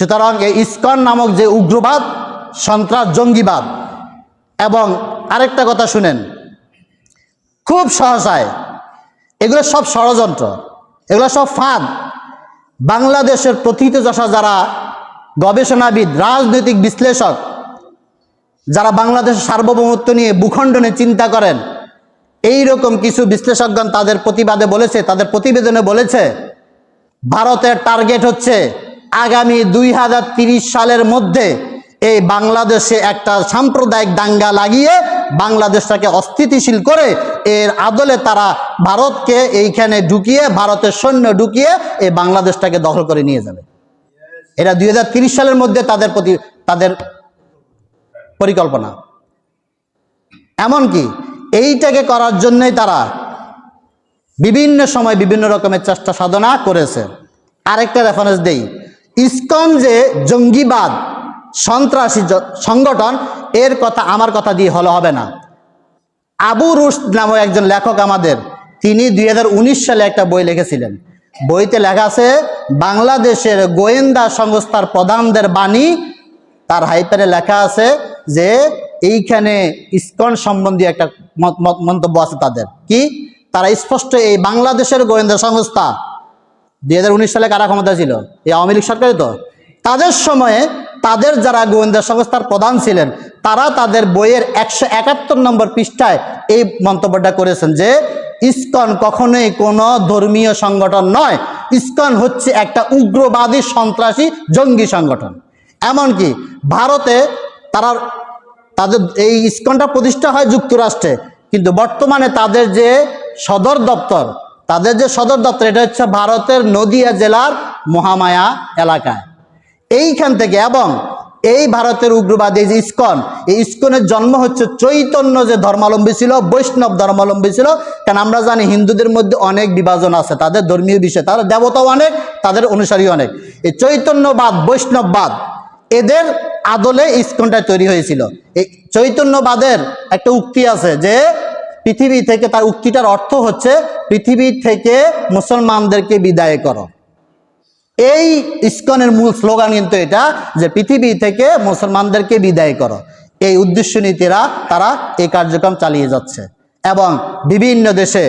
সুতরাং এই ইস্কন নামক যে উগ্রবাদ, সন্ত্রাস, জঙ্গিবাদ, এবং আরেকটা কথা শুনেন, খুব সহসায়, এগুলো সব ষড়যন্ত্র, এগুলো সব ফাঁদ। বাংলাদেশের প্রথিতযশা যারা গবেষণাবিদ, রাজনৈতিক বিশ্লেষক, যারা বাংলাদেশের সার্বভৌমত্ব নিয়ে ভূখণ্ডনে চিন্তা করেন এই রকম কিছু বিশ্লেষকগণ তাদের প্রতিবাদে বলেছে, তাদের প্রতিবেদনে বলেছে, ভারতের টার্গেট হচ্ছে আগামী দুই সালের মধ্যে এই বাংলাদেশে একটা সাম্প্রদায়িক দাঙ্গা লাগিয়ে বাংলাদেশটাকে অস্থিতিশীল করে এর আদলে তারা ভারতকে এইখানে ঢুকিয়ে, ভারতের সৈন্য ঢুকিয়ে এই বাংলাদেশটাকে দখল করে নিয়ে যাবে। এটা দুই সালের মধ্যে তাদের প্রতি, তাদের পরিকল্পনা। এমনকি এইটাকে করার জন্যই তারা বিভিন্ন সময় বিভিন্ন রকমের চেষ্টা সাধনা করেছে। আরেকটা রেফারেন্স দেই। ইসকন যে জঙ্গিবাদ, সন্ত্রাসী সংগঠন, এর কথা আমার কথা দিয়ে হলো হবে না। আবু রুশ নামক একজন লেখক আমাদের, তিনি দুই সালে একটা বই লিখেছিলেন। বইতে লেখা আছে, বাংলাদেশের গোয়েন্দা সংস্থার প্রধানদের বাণী। তার হাইপারে লেখা আছে যে, এইখানে ইস্কন সম্বন্ধী একটা মন্তব্য আছে তাদের। কি? তারা স্পষ্ট এই বাংলাদেশের গোয়েন্দা সংস্থা দুই হাজার উনিশ সালে কারা ক্ষমতা ছিল? এই আওয়ামী লীগ সরকারই তো। তাদের সময়ে তাদের যারা গোয়েন্দা সংস্থার প্রধান ছিলেন, তারা তাদের বইয়ের একশো একাত্তর নম্বর পৃষ্ঠায় এই মন্তব্যটা করেছেন যে, ইসকন কখনোই কোনো ধর্মীয় সংগঠন নয়। ইসকন হচ্ছে একটা উগ্রবাদী সন্ত্রাসী জঙ্গি সংগঠন। এমনকি ভারতে তারা তাদের এই ইসকনটা প্রতিষ্ঠা হয় যুক্তরাষ্ট্রে। কিন্তু বর্তমানে তাদের যে সদর দপ্তর তাদের যে সদর দপ্তর, এটা হচ্ছে ভারতের নদিয়া জেলার মহামায়া এলাকায়। এইখান থেকে এবং এই ভারতের উগ্রবাদী যে ইস্কন, এই ইস্কনের জন্ম হচ্ছে চৈতন্য যে ধর্মাবলম্বী ছিল, বৈষ্ণব ধর্মাবলম্বী ছিল। কারণ আমরা জানি হিন্দুদের মধ্যে অনেক বিভাজন আছে, তাদের ধর্মীয় বিষয়, তাদের দেবতাও অনেক, তাদের অনুসারী অনেক। এই চৈতন্যবাদ, বৈষ্ণববাদ, এদের আদলে ইস্কনটা তৈরি হয়েছিল। এই চৈতন্যবাদের একটা উক্তি আছে যে পৃথিবী থেকে তার উক্তিটার অর্থ হচ্ছে, পৃথিবী থেকে মুসলমানদেরকে বিদায় করো। এই ইস্কনের মূল স্লোগান কিন্তু এটা যে পৃথিবী থেকে মুসলমানদেরকে বিদায় করো। এই উদ্দেশ্য নীতিরা তারা এই কার্যক্রম চালিয়ে যাচ্ছে। এবং বিভিন্ন দেশে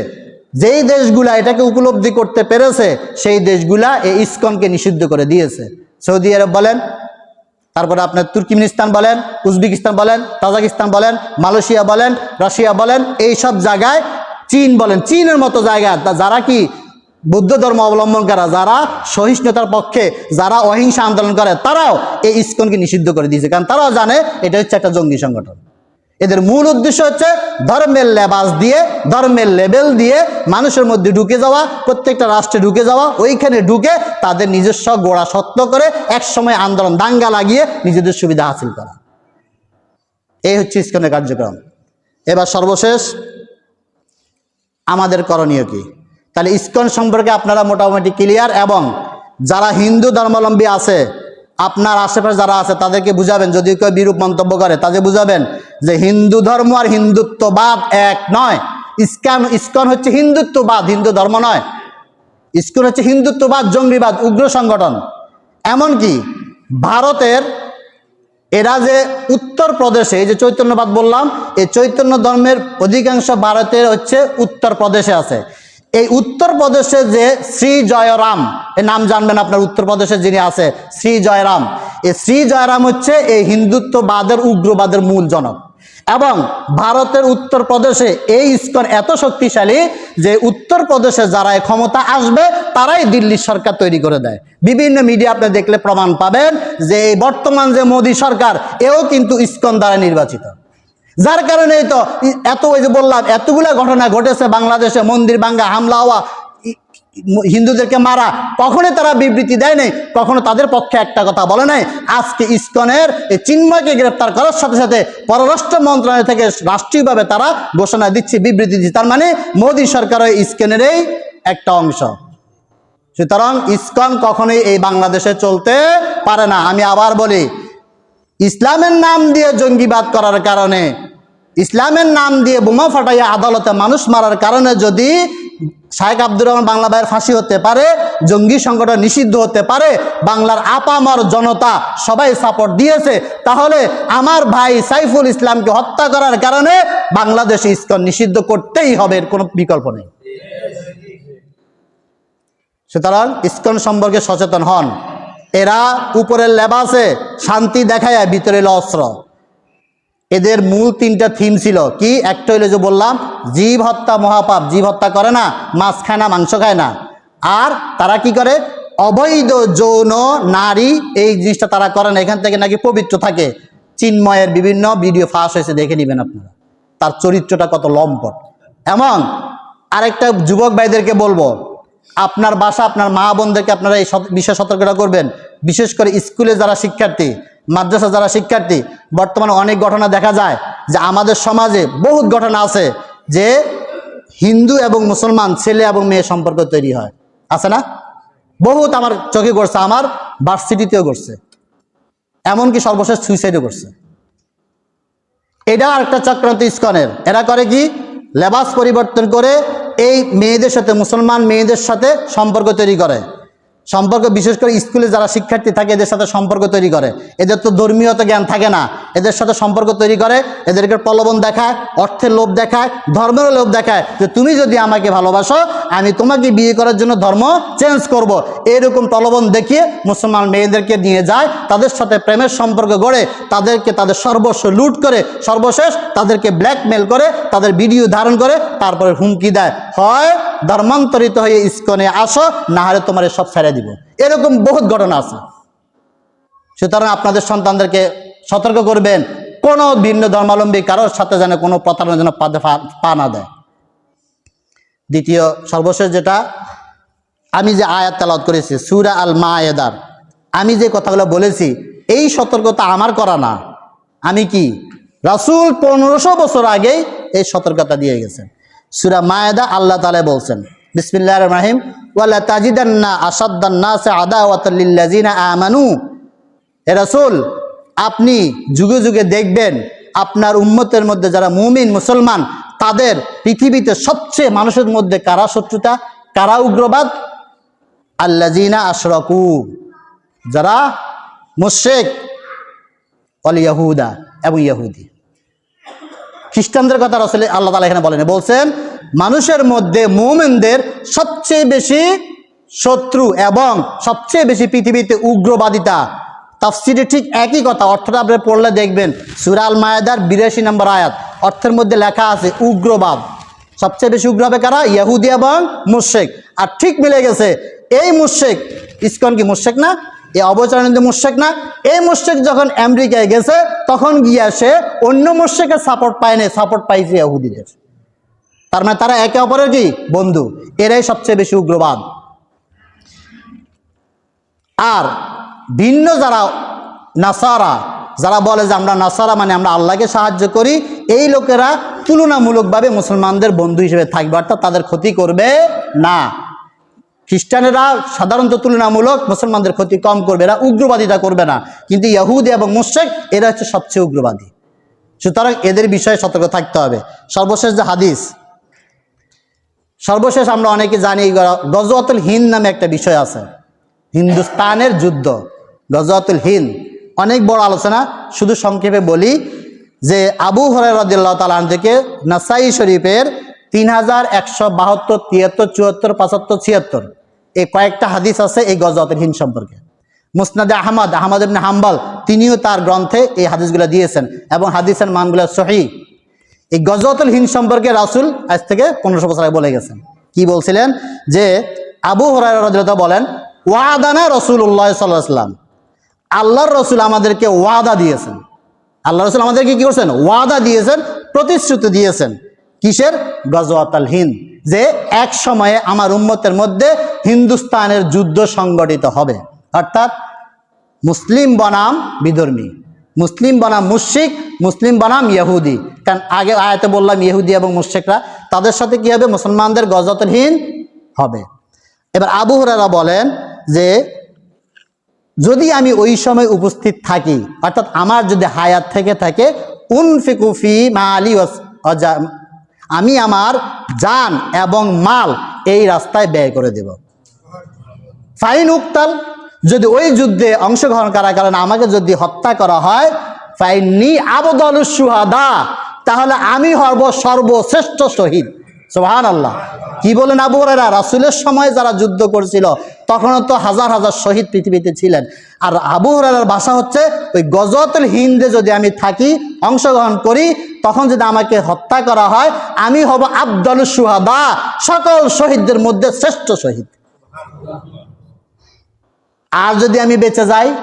যেই দেশগুলা এটাকে উপলব্ধি করতে পেরেছে, সেই দেশগুলা এই ইস্কনকে নিষিদ্ধ করে দিয়েছে। সৌদি আরব বলেন তারপরে আপনার তুর্কিমিনিস্তান বলেন, উজবেকিস্তান বলেন, তাজাকিস্তান বলেন, মালয়েশিয়া বলেন, রাশিয়া বলেন, এই সব জায়গায় চীন বলেন, চীনের মতো জায়গা যারা কি বৌদ্ধ ধর্ম অবলম্বন করা, যারা সহিষ্ণুতার পক্ষে, যারা অহিংসা আন্দোলন করে, তারাও এই ইস্কনকে নিষিদ্ধ করে দিয়েছে। কারণ তারাও জানে এটা হচ্ছে একটা জঙ্গি সংগঠন। এদের মূল উদ্দেশ্য হচ্ছে ধর্মের লেবাস দিয়ে, ধর্মের লেবেল দিয়ে মানুষের মধ্যে ঢুকে যাওয়া, প্রত্যেকটা রাষ্ট্রে ঢুকে যাওয়া, ওইখানে ঢুকে তাদের নিজস্ব গোড়া সত্য করে একসময় আন্দোলন দাঙ্গা লাগিয়ে নিজেদের সুবিধা হাসিল করা। এই হচ্ছে ইস্কনের কার্যক্রম। এবার সর্বশেষ, আমাদের করণীয় কি? তাহলে ইস্কন সম্পর্কে আপনারা মোটামুটি ক্লিয়ার এবং যারা হিন্দু ধর্মাবলম্বী আছে আপনার আশেপাশে যারা আছে, তাদেরকে বুঝাবেন। যদি কেউ বিরূপ মন্তব্য করে তাদের বুঝাবেন যে হিন্দু ধর্ম আর হিন্দুত্ববাদ এক নয়। ইস্কান, ইস্কন হচ্ছে হিন্দুত্ববাদ, হিন্দু ধর্ম নয়। ইস্কন হচ্ছে হিন্দুত্ববাদ, জঙ্গিবাদ, উগ্র সংগঠন। এমনকি ভারতের এরা যে উত্তর প্রদেশে এই যে চৈতন্যবাদ বললাম, এই চৈতন্য ধর্মের অধিকাংশ ভারতের হচ্ছে উত্তর প্রদেশে আছে। এই উত্তর প্রদেশে যে শ্রী জয়রাম এর নাম জানবেন আপনার উত্তর প্রদেশে যিনি আছে শ্রী জয়রাম এই শ্রী জয়রাম হচ্ছে এই হিন্দুত্ববাদের, উগ্রবাদের মূল জনক। এবং ভারতের উত্তর প্রদেশে এই ইস্কন এত শক্তিশালী যে উত্তর প্রদেশে যারা ক্ষমতা আসবে, তারাই দিল্লি সরকার তৈরি করে দেয়। বিভিন্ন মিডিয়া আপনি দেখলে প্রমাণ পাবেন যে বর্তমান যে মোদী সরকার, এও কিন্তু ইস্কন দ্বারা নির্বাচিত। যার কারণে তো এত ওই যে বললাম, এতগুলা ঘটনা ঘটেছে বাংলাদেশে, মন্দির ভাঙ্গা, হামলা হওয়া হিন্দুদেরকে মারা, কখনোই তারা বিবৃতি দেয় নাই, কখনো তাদের পক্ষে একটা কথা বলে নাই। আজকে ইস্কনের এই চিন্ময়কে গ্রেপ্তার করার সাথে সাথে পররাষ্ট্র মন্ত্রণালয় থেকে রাষ্ট্রীয়ভাবে তারা ঘোষণা দিচ্ছে, বিবৃতি দিচ্ছে। তার মানে মোদী সরকার ইস্কনেরই একটা অংশ। সুতরাং ইস্কন কখনোই এই বাংলাদেশে চলতে পারে না। আমি আবার বলি, ইসলামের নাম দিয়ে জঙ্গিবাদ করার কারণে ইসলামের নাম দিয়ে বোমা ফাটাইয়া আদালতে মানুষ মারার কারণে যদি শাহেক আব্দুর রহমান বাংলা ভাইয়ের ফাঁসি হতে পারে, জঙ্গি সংগঠন নিষিদ্ধ হতে পারে, বাংলার আপামর জনতা সবাই সাপোর্ট দিয়েছে, তাহলে আমার ভাই সাইফুল ইসলামকে হত্যা করার কারণে বাংলাদেশে ইস্কন নিষিদ্ধ করতেই হবে এর কোনো বিকল্প নেই। সুতরাং ইস্কন সম্পর্কে সচেতন হন। এরা উপরের লেবাসে শান্তি দেখায় ভিতরে অস্ত্র। এদের মূল তিনটা থিম ছিল। কি? একটা হইল যে বললাম, জীব হত্যা মহাপাপ। জীব হত্যা করে না, মাছ খায় না, মাংস খায় না। আর তারা কি করে? অবৈধ যৌন, নারী, এই জিনিসটা তারা করে না। এখান থেকে নাকি পবিত্র থাকে। চিন্ময়ের বিভিন্ন ভিডিও ফাঁস হয়েছে, দেখে নেবেন আপনারা। তার চরিত্রটা কত লম্পট। এমন আরেকটা যুবক ভাইদেরকে বলব, আপনার বাসা, আপনার মা বোনদেরকে আপনারা এই বিষয়ে সতর্কতা করবেন। বিশেষ করে স্কুলে যারা শিক্ষার্থী, মাদ্রাসা যারা শিক্ষার্থী, বর্তমানে অনেক ঘটনা দেখা যায় যে আমাদের সমাজে বহুত ঘটনা আছে যে হিন্দু এবং মুসলমান ছেলে এবং মেয়ে সম্পর্ক তৈরি হয়। আছে না? বহুত আমার চোখে করছে আমার ভার্সিটিতেও করছে এমনকি সর্বশেষ সুইসাইডও করছে এটা একটা চক্রান্ত ইস্কনের। এরা করে কি? লেবাস পরিবর্তন করে এই মেয়েদের সাথে, মুসলমান মেয়েদের সাথে সম্পর্ক তৈরি করে। সম্পর্ক, বিশেষ করে স্কুলে যারা শিক্ষার্থী থাকে, এদের সাথে সম্পর্ক তৈরি করে। এদের তো ধর্মীয়ত জ্ঞান থাকে না। এদের সাথে সম্পর্ক তৈরি করে, এদেরকে প্রলোভন দেখায়, অর্থের লোভ দেখায়, ধর্মেরও লোভ দেখায়। যে তুমি যদি আমাকে ভালোবাসো, আমি তোমাকে বিয়ে করার জন্য ধর্ম চেঞ্জ করব। এরকম প্রলোভন দেখিয়ে মুসলমান মেয়েদেরকে নিয়ে যায়, তাদের সাথে প্রেমের সম্পর্ক গড়ে, তাদেরকে তাদের সর্বস্ব লুট করে, সর্বশেষ তাদেরকে ব্ল্যাকমেল করে, তাদের ভিডিও ধারণ করে, তারপরে হুমকি দেয়। হয় ধর্মান্তরিত হয়ে ইস্কনে আসো না হলে তোমার সব ছেড়ে এরকম বহুত ঘটনা আছে। সুতরাং আপনাদের সন্তানদেরকে সতর্ক করবেন, কোনো ভিন্ন ধর্মাবলম্বী কারোর সাথে যেন কোনো প্রতারণা যেন পা না দেয়। দ্বিতীয় সর্বশেষ যেটা, আমি যে আয়াত তালাত করেছি, সুরা আল মায়েদার আমি যে কথাগুলো বলেছি, এই সতর্কতা আমার করা না। আমি কি? রাসুল পনেরোশো বছর আগেই এই সতর্কতা দিয়ে গেছেন। সুরা মায়েদা আল্লাহ তালে বলছেন বিসমিল্লাহ রাহিম। ওয়ালা তাজিদান্না আসাদ্দান্না সে আদা আমানু। এ রাসূল, আপনি যুগে যুগে দেখবেন আপনার উম্মতের মধ্যে যারা মুমিন, মুসলমান, তাদের পৃথিবীতে সবচেয়ে মানুষের মধ্যে কারা শত্রুতা? কারা উগ্রবাদ? আল্লাজিনা আশরকু। যারা মুশেক অল ইয়াহুদা এবং ইয়াহুদি। খ্রিস্টানদের কথা রসলে আল্লাহ তালা এখানে বলেন, বলছেন মানুষের মধ্যে মোমেনদের সবচেয়ে বেশি শত্রু এবং সবচেয়ে বেশি পৃথিবীতে উগ্রবাদিতা। তাফসিরে ঠিক একই কথা, অর্থটা আপনি পড়লে দেখবেন। সুরাল মায়াদার বিরাশি নম্বর আয়াত, অর্থের মধ্যে লেখা আছে উগ্রবাদ। সবচেয়ে বেশি উগ্র হবে কারা? ইয়াহুদি এবং মুশেক আর ঠিক মিলে গেছে, এই মুশেক ইস্কন কি মুর্শেক না? এই অবচরণের মুর্শেক না? এই মুশেক যখন আমেরিকায় গেছে, তখন গিয়া সে অন্য মুশেকের সাপোর্ট পায়নি সাপোর্ট পাইছে ইহুদিদের তার মানে তারা একে অপরের কি? বন্ধু। এরাই সবচেয়ে বেশি উগ্রবাদ। আর ভিন্ন যারা নাসারা, যারা বলে যে আমরা নাসারা মানে আমরা আল্লাহকে সাহায্য করি, এই লোকেরা তুলনামূলকভাবে মুসলমানদের বন্ধু হিসেবে থাকবে, অর্থাৎ তাদের ক্ষতি করবে না। খ্রিস্টানেরা সাধারণত তুলনামূলক মুসলমানদের ক্ষতি কম করবে এরা উগ্রবাদিতা করবে না। কিন্তু ইয়াহুদি এবং মুশেক এরা হচ্ছে সবচেয়ে উগ্রবাদী। সুতরাং এদের বিষয়ে সতর্ক থাকতে হবে। সর্বশেষ যে হাদিস সর্বশেষ আমরা অনেকে জানি গজওয়াতুল হিন্দ নামে একটা বিষয় আছে। হিন্দুস্তানের যুদ্ধ, গজওয়াতুল হিন্দ। অনেক বড় আলোচনা। শুধু সংক্ষেপে বলি যে আবু হরাই রদিল্লাহ তালান থেকে নাসাই শরীফের তিন হাজার একশো বাহাত্তর, তিয়াত্তর, চুয়াত্তর, পঁচাত্তর, ছিয়াত্তর। এই কয়েকটা হাদিস আছে এই গজওয়াতুল হিন্দ সম্পর্কে। মুসনাদে আহমদ আহমদ ইবনে হাম্বাল, তিনিও তার গ্রন্থে এই হাদিসগুলো দিয়েছেন এবং হাদিসের মানগুলো সহি। এই গজওয়াতুল হিন্দ সম্পর্কে রাসূল আজ থেকে পনেরোশো বছর আগে বলে গেছেন। কি বলছিলেন? যে আবু হরাই রাদিয়াল্লাহু বলেন, ওয়াদানা রসুল্লাহ সাল্লাহ সাল্লাম আল্লাহর রসুল আমাদেরকে ওয়াদা দিয়েছেন। আল্লাহ রসুল আমাদেরকে কি করছেন? ওয়াদা দিয়েছেন, প্রতিশ্রুতি দিয়েছেন। কিসের? গজওয়াতাল হিন্দ। যে এক সময়ে আমার উম্মতের মধ্যে হিন্দুস্তানের যুদ্ধ সংগঠিত হবে। অর্থাৎ মুসলিম বনাম বিধর্মী। মুসলিম বনাম মুশিক মুসলিম বনাম ইহুদি। কারণ আগে আয়াতে বললাম ইহুদি এবং মুশিকরা তাদের সাথে কি হবে? মুসলমানদের গজতহীন হবে। এবার আবু হুরারা বলেন যে, যদি আমি ওই সময় উপস্থিত থাকি, অর্থাৎ আমার যদি হায়াত থেকে থাকে উনফিকুফি মা আলী আমি আমার জান এবং মাল এই রাস্তায় ব্যয় করে দেব। ফাইন উক্তাল যদি ওই যুদ্ধে অংশগ্রহণ করার কারণে আমাকে যদি হত্যা করা হয় ফাইনি আবদল সুহাদা তাহলে আমি হব সর্বশ্রেষ্ঠ শহীদ। সোহান আল্লাহ কি বলেন আবু রাসুলের সময় যারা যুদ্ধ করেছিল তখন তো হাজার হাজার শহীদ পৃথিবীতে ছিলেন। আর আবু হরাইরার ভাষা হচ্ছে, ওই গজতুল হিন্দে যদি আমি থাকি, অংশগ্রহণ করি, তখন যদি আমাকে হত্যা করা হয়, আমি হব আবদল সুহাদা সকল শহীদদের মধ্যে শ্রেষ্ঠ শহীদ। আর যদি আমি বেঁচে যাই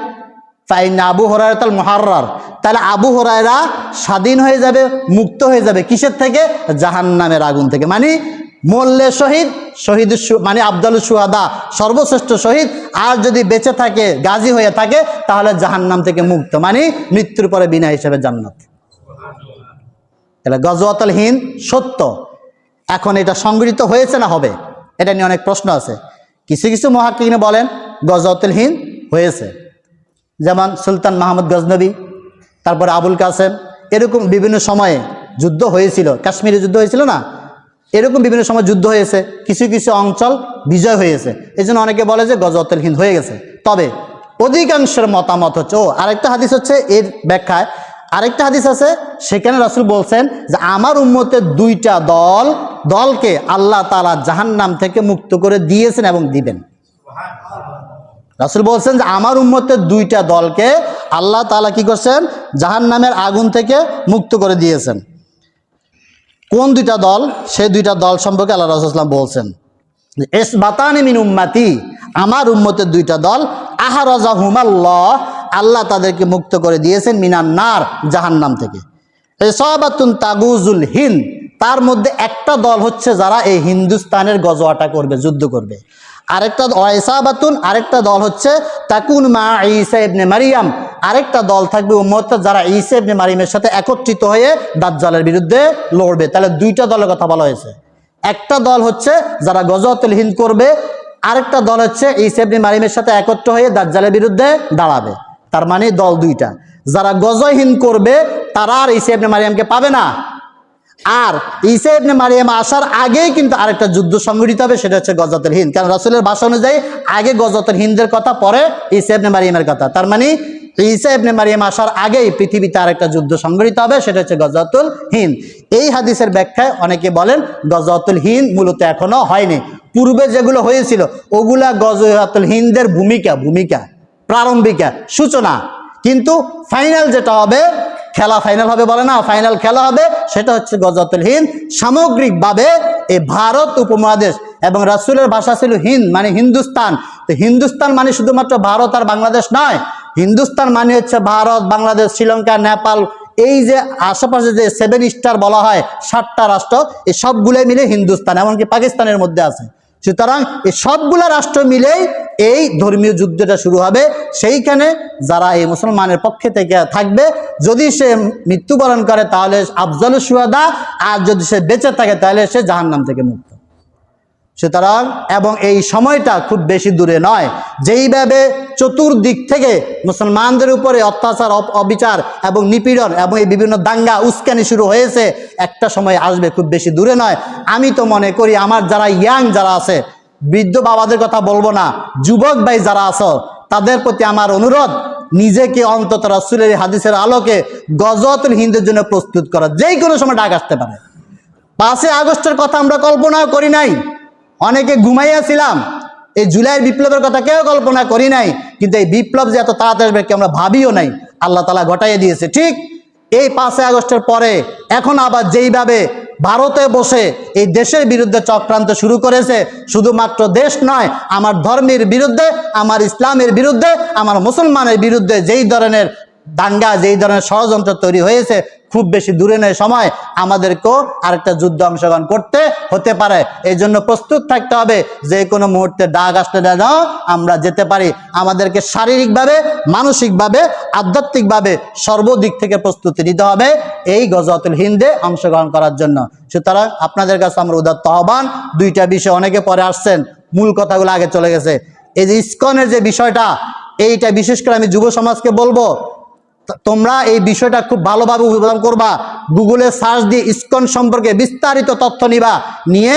তাই না আবু হরায়তাল মহার্রার। তাহলে আবু হরায়রা স্বাধীন হয়ে যাবে, মুক্ত হয়ে যাবে কিসের থেকে? জাহান নামের আগুন থেকে। মানে মল্লে শহীদ শহীদ মানে আবদাল সুহাদা, সর্বশ্রেষ্ঠ শহীদ। আর যদি বেঁচে থাকে, গাজী হয়ে থাকে, তাহলে জাহান নাম থেকে মুক্ত। মানে মৃত্যুর পরে বিনা হিসেবে জান্নাত। তাহলে গজওয়াতাল হিন সত্য। এখন এটা সংগঠিত হয়েছে না হবে? এটা নিয়ে অনেক প্রশ্ন আছে। কিছু কিছু মহাকিনে বলেন গজওয়াতুল হিন হয়েছে। যেমন সুলতান মাহমুদ গজনবী, তারপরে আবুল কাসেম, এরকম বিভিন্ন সময়ে যুদ্ধ হয়েছিল। কাশ্মীরে যুদ্ধ হয়েছিল না? এরকম বিভিন্ন সময় যুদ্ধ হয়েছে। কিছু কিছু অঞ্চল বিজয় হয়েছে। এই জন্য অনেকে বলে যে গজওয়াতুল হিন্দ হয়ে গেছে। তবে অধিকাংশের মতামত হচ্ছে, ও, আরেকটা হাদিস হচ্ছে এর ব্যাখ্যায়। আরেকটা হাদিস আছে, সেখানে রাসুল বলছেন যে, আমার উম্মতের দুইটা দল, দলকে আল্লাহ তালা জাহান্নাম থেকে মুক্ত করে দিয়েছেন এবং দিবেন। রাসুল বলছেন যে আমার উম্মতের দুইটা দলকে আল্লাহ তালা কি করছেন? জাহান নামের আগুন থেকে মুক্ত করে দিয়েছেন। কোন দুইটা দল? সেই দুইটা দল সম্পর্কে আল্লাহ রাসুলাম বলছেন এস বাতানি মিন উম্মাতি। আমার উম্মতের দুইটা দল। আহারাজা হুমাল্লাহ আল্লাহ তাদেরকে মুক্ত করে দিয়েছেন মিনান নার, জাহান্নাম থেকে। এসবাতুন তাগুজুল হিন্দ, তার মধ্যে একটা দল হচ্ছে যারা এই হিন্দুস্তানের গজওয়াটা করবে, যুদ্ধ করবে। আরেকটা ওয়াইসাবাতুন, আরেকটা দল হচ্ছে তাকুন মা ঈসা ইবনে মারিয়াম। আরেকটা দল থাকবে উম্মত যারা ঈসা ইবনে মারিয়ামের সাথে একত্রিত হয়ে দাজ্জালের বিরুদ্ধে লড়বে। তাহলে দুইটা দলের কথা বলা হয়েছে। একটা দল হচ্ছে যারা গজওয়াতুল হিন্দ করবে, আরেকটা দল হচ্ছে ঈসা ইবনে মারিয়ামের সাথে একত্র হয়ে দাজ্জালের বিরুদ্ধে দাঁড়াবে। তার মানে দল দুইটা। যারা গজহীন করবে, তারা আর ঈসা ইবনে মারিয়ামকে পাবে না। আর ঈসা ইবনে মারিয়াম আসার আগেই কিন্তু আরেকটা যুদ্ধ সংগঠিত হবে, সেটা হচ্ছে গজতের হিন্দ। কারণ রাসুলের ভাষা অনুযায়ী আগে গজতের হিন্দের কথা, পরে ঈসা ইবনে মারিয়ামের কথা। তার মানে ঈসা ইবনে মারিয়াম আসার আগেই পৃথিবীতে আরেকটা যুদ্ধ সংগঠিত হবে, সেটা হচ্ছে গজতুল হিন্দ। এই হাদিসের ব্যাখ্যায় অনেকে বলেন গজতুল হিন্দ মূলত এখনও হয়নি। পূর্বে যেগুলো হয়েছিল, ওগুলা গজতুল হিন্দের ভূমিকা ভূমিকা, প্রারম্ভিকা, সূচনা। কিন্তু ফাইনাল যেটা হবে খেলা ফাইনাল হবে বলে না ফাইনাল খেলা হবে, সেটা হচ্ছে গজতুল হিন্দ। সামগ্রিকভাবে এই ভারত উপমহাদেশ এবং রাসুলের ভাষা ছিল হিন্দ মানে হিন্দুস্তান। তো হিন্দুস্তান মানে শুধুমাত্র ভারত আর বাংলাদেশ নয়, হিন্দুস্তান মানে হচ্ছে ভারত, বাংলাদেশ, শ্রীলঙ্কা, নেপাল, এই যে আশেপাশে যে সেভেন স্টার বলা হয় ষাটটা রাষ্ট্র এই সবগুলোই মিলে হিন্দুস্তান, এমনকি পাকিস্তানের মধ্যে আছে। সুতরাং এই সবগুলা রাষ্ট্র মিলেই এই ধর্মীয় যুদ্ধটা শুরু হবে। সেইখানে যারা এই মুসলমানের পক্ষে থেকে থাকবে, যদি সে মৃত্যুবরণ করে, তাহলে আফজল সুয়াদা আর যদি সে বেঁচে থাকে, তাহলে সে জাহান্নাম থেকে মুক্ত। সুতরাং, এবং এই সময়টা খুব বেশি দূরে নয়। যেইভাবে চতুর্দিক থেকে মুসলমানদের উপরে অত্যাচার অবিচার এবং নিপীড়ন এবং এই বিভিন্ন দাঙ্গা, উস্কানি শুরু হয়েছে, একটা সময় আসবে খুব বেশি দূরে নয়। আমি তো মনে করি আমার যারা ইয়াং যারা আছে, বৃদ্ধ বাবাদের কথা বলব না, যুবক ভাই যারা আছো, তাদের প্রতি আমার অনুরোধ, নিজেকে অন্তত রাসুলের হাদিসের আলোকে গজতুল হিন্দুর জন্য প্রস্তুত করা। যেই কোনো সময় ডাক আসতে পারে। পাঁচই আগস্টের কথা আমরা কল্পনাও করি নাই। অনেকে ঘুমাইয়াছিলাম এই জুলাই বিপ্লবের কথা কেউ কল্পনা করি নাই, কিন্তু এই বিপ্লব যে এত তাড়াতাড়ি আসবে আমরা ভাবিও নাই। আল্লাহ তালা ঘটাইয়ে দিয়েছে, ঠিক? এই পাঁচই আগস্টের পরে এখন আবার যেইভাবে ভারতে বসে এই দেশের বিরুদ্ধে চক্রান্ত শুরু করেছে, শুধুমাত্র দেশ নয়, আমার ধর্মের বিরুদ্ধে, আমার ইসলামের বিরুদ্ধে, আমার মুসলমানের বিরুদ্ধে যেই ধরনের দাঙ্গা যেই ধরনের ষড়যন্ত্র তৈরি হয়েছে, খুব বেশি দূরে নয়, সময় আমাদেরকেও আরেকটা যুদ্ধ অংশগ্রহণ করতে হতে পারে। এই জন্য প্রস্তুত থাকতে হবে, যে কোনো মুহূর্তে ডাক আসতে যেন আমরা যেতে পারি। আমাদেরকে শারীরিকভাবে, মানসিকভাবে, আধ্যাত্মিকভাবে সর্বদিক থেকে প্রস্তুতি নিতে হবে এই গজতুল হিন্দে অংশগ্রহণ করার জন্য। সুতরাং আপনাদের কাছে আমরা উদাত্ত আহ্বান, দুইটা বিষয় অনেকে পরে আসছেন, মূল কথাগুলো আগে চলে গেছে। এই যে ইস্কনের যে বিষয়টা, এইটা বিশেষ করে আমি যুব সমাজকে বলব তোমরা এই বিষয়টা খুব ভালোভাবে উপস্থাপন করবা। গুগলে সার্চ দিয়ে ইসকন সম্পর্কে বিস্তারিত তথ্য নিবা। নিয়ে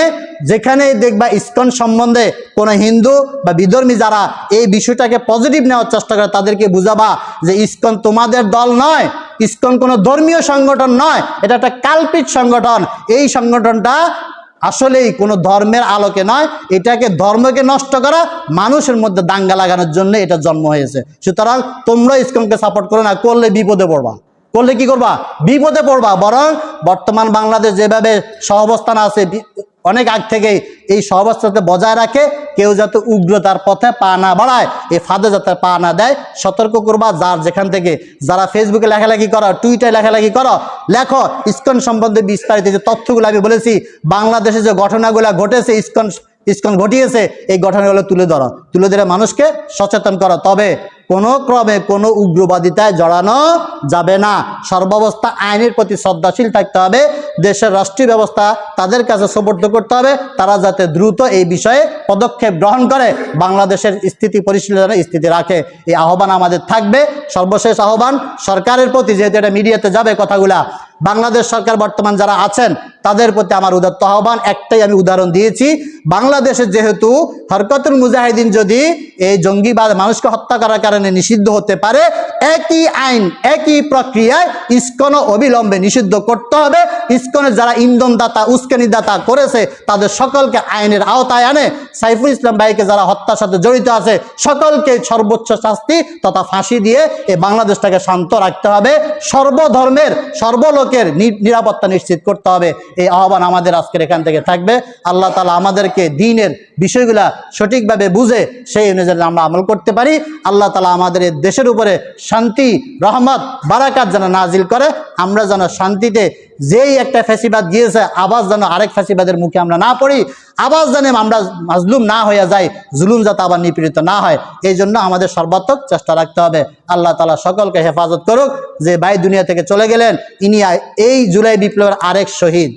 যেখানে দেখবা ইস্কন সম্বন্ধে কোনো হিন্দু বা বিধর্মী যারা এই বিষয়টাকে পজিটিভ নেওয়ার চেষ্টা করে, তাদেরকে বুঝাবা যে ইস্কন তোমাদের দল নয়, ইসকন কোনো ধর্মীয় সংগঠন নয়, এটা একটা কাল্পিক সংগঠন। এই সংগঠনটা আসলেই কোনো ধর্মের আলোকে নয়, এটাকে ধর্মকে নষ্ট করা, মানুষের মধ্যে দাঙ্গা লাগানোর জন্য এটা জন্ম হয়েছে। সুতরাং তোমরা ইসকনকে সাপোর্ট করো না, করলে বিপদে পড়বা। করলে কি করবা? বিপদে পড়বা। বরং বর্তমান বাংলাদেশ যেভাবে সহবস্থান আছে অনেক আগ থেকেই এই সহাবস্থাতে বজায় রাখে, কেউ যাতে উগ্রতার পথে পা না বাড়ায়, এই ফাঁদে যাতে পা না দেয়, সতর্ক করবা। যার যেখান থেকে যারা ফেসবুকে লেখালেখি করো টুইটারে লেখালেখি করো, লেখো, ইসকন সম্বন্ধে বিস্তারিত যে তথ্যগুলো আমি বলেছি, বাংলাদেশে যে ঘটনাগুলো ঘটেছে, ইসকন ইসকন ঘটিয়েছে, এই ঘটনাগুলো তুলে ধরো। তুলে ধরে মানুষকে সচেতন করো। তবে কোনো ক্রমে কোনো উগ্রবাদিতায় জড়ানো যাবে না। সর্বাবস্থা আইনের প্রতি শ্রদ্ধাশীল থাকতে হবে। দেশের রাষ্ট্রীয় ব্যবস্থা তাদের কাছে সুপর্দ করতে হবে। তারা যাতে দ্রুত এই বিষয়ে পদক্ষেপ গ্রহণ করে, বাংলাদেশের স্থিতি পরিশীলনে স্থিতি রাখে। এই আহ্বান আমাদের থাকবে। সর্বশেষ আহ্বান, সরকারের প্রতি যেহেতু এটা মিডিয়াতে যাবে কথাগুলা, বাংলাদেশ সরকার বর্তমান যারা আছেন তাদের প্রতি আমার উদাত্ত আহ্বান, একটাই আমি উদাহরণ দিয়েছি। বাংলাদেশে যেহেতু হরকতুল মুজাহিদিন যদি এই জঙ্গিবাদ মানুষকে হত্যা করার কারণে নিষিদ্ধ হতে পারে, একই আইন, একই প্রক্রিয়ায় ইস্কন অবিলম্বে নিষিদ্ধ করতে হবে। ইস্কনের যারা ইন্ধনদাতা, উস্কানিদাতা করেছে, তাদের সকলকে আইনের আওতায় আনে। সাইফুল ইসলাম ভাইকে যারা হত্যার সাথে জড়িত আছে সকলকে সর্বোচ্চ শাস্তি তথা ফাঁসি দিয়ে এই বাংলাদেশটাকে শান্ত রাখতে হবে। সর্বধর্মের, সর্বলোকের নিরাপত্তা নিশ্চিত করতে হবে। এই আহ্বান আমাদের আজকের এখান থেকে থাকবে। আল্লাহ তালা আমাদেরকে দিনের বিষয়গুলা সঠিকভাবে বুঝে সেই অনুযায়ী আমরা আমল করতে পারি। আল্লাহ তালা আমাদের দেশের উপরে শান্তি, রহমত, বারাকাত যেন নাজিল করে, আমরা যেন শান্তিতে যেই একটা ফ্যাসিবাদ দিয়েছে আবার যেন আরেক ফ্যাসিবাদের মুখে আমরা না পড়ি। আবার যেন আমরা মাজলুম না হয়ে যাই, জুলুম যাতে আবার নিপীড়িত না হয়। এই জন্য আমাদের সর্বাত্মক চেষ্টা রাখতে হবে। আল্লাহ তালা সকলকে হেফাজত করুক যে ভাই দুনিয়া থেকে চলে গেলেন, ইনি এই জুলাই বিপ্লবের আরেক শহীদ।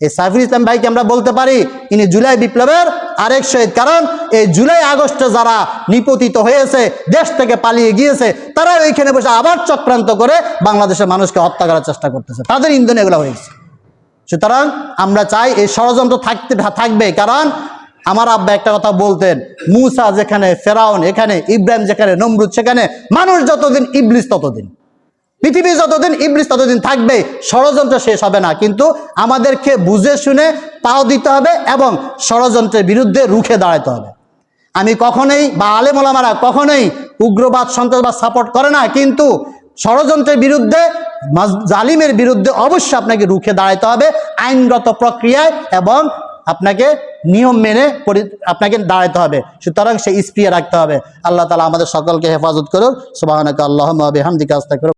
এই সাইফুল ইসলাম ভাইকে আমরা বলতে পারি, ইনি জুলাই বিপ্লবের আরেক শহীদ। কারণ এই জুলাই আগস্টে যারা নিপতিত হয়েছে, দেশ থেকে পালিয়ে গিয়েছে তারা ওইখানে বসে আবার চক্রান্ত করে বাংলাদেশের মানুষকে হত্যা করার চেষ্টা করতেছে। তাদের ইন্ধন এগুলো হয়েছে সুতরাং আমরা চাই এই ষড়যন্ত্র থাকতে থাকবে, কারণ আমার আব্বা একটা কথা বলতেন, মুসা যেখানে, ফেরাউন এখানে, ইব্রাহিম যেখানে, নমরুদ সেখানে, মানুষ যতদিন ইবলিস ততদিন, পৃথিবী যতদিন ইবলিস ততদিন থাকবে, ষড়যন্ত্র শেষ হবে না, কিন্তু আমাদেরকে বুঝে শুনে পাও দিতে হবে এবং ষড়যন্ত্রের বিরুদ্ধে রুখে দাঁড়াতে হবে। আমি কখনোই বা আলেমোলামারা কখনোই উগ্রবাদ, সন্ত্রাসবাদ সাপোর্ট করে না, কিন্তু ষড়যন্ত্রের বিরুদ্ধে জালিমের বিরুদ্ধে অবশ্যই আপনাকে রুখে দাঁড়াইতে হবে, আইনগত প্রক্রিয়ায় এবং আপনাকে নিয়ম মেনে আপনাকে দাঁড়াতে হবে। সুতরাং সে স্প্রিয়ে রাখতে হবে। আল্লাহ তালা আমাদের সকলকে হেফাজত করুক। সুবাহ আল্লাহ হামদিকে আস্তা